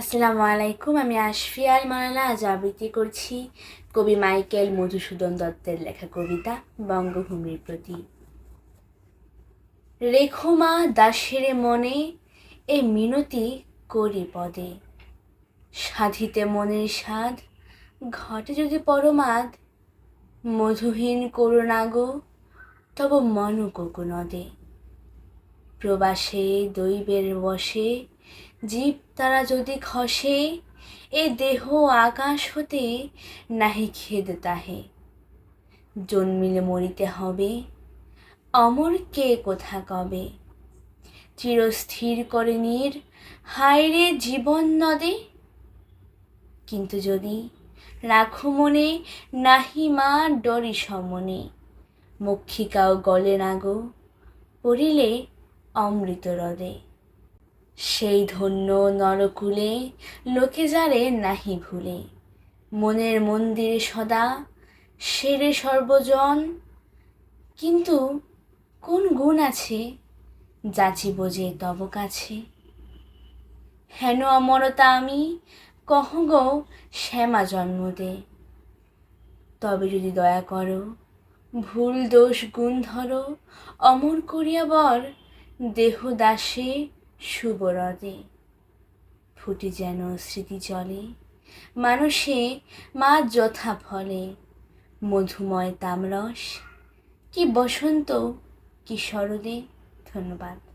আসসালামু আলাইকুম, আমি আশফিয়াল মালানা আজ আবৃত্তি করছি কবি মাইকেল মধুসূদন দত্তের লেখা কবিতা বঙ্গভূমির প্রতি। রেখো মা দাসের মনে এ মিনতি করি পদে। সাধিতে মনের সাধ ঘটে যদি পরমাদ। মধুহীন করুণা গো, তব মন কোকুনদে। প্রবাসে দৈবের বসে জীব তারা যদি খসে, এ দেহ আকাশ হতে নাহি খেদ তাহে। জন্মিলে মরিতে হবে, অমর কে কোথা কবে? চিরস্থির করে নীর হায়রে জীবন নদে। কিন্তু যদি রাখো মনে, নাহি মা ডরি সমনে। মক্ষিকাও গলে না গো, পড়িলে অমৃত হ্রদে সেই ধন্য নরকুলে, লোকে যারে নাহি ভুলে। মনের মন্দিরে সদা, সেরে সর্বজন। কিন্তু কোন গুণ আছে যাচিব যে তব কাছে? হেন অমরতা আমি, কহ গো শ্যামা জন্ম দে। তবে যদি দয়া করো, ভুল দোষ গুণ ধরো, অমর করিয়া বর, দেহ দাসে শুভরদে ফুটে যেন স্মৃতি চলে, মানুষে মা যথা ফলে। মধুময় তামরস, কি বসন্ত, কি শরদে, ধন্যবাদ।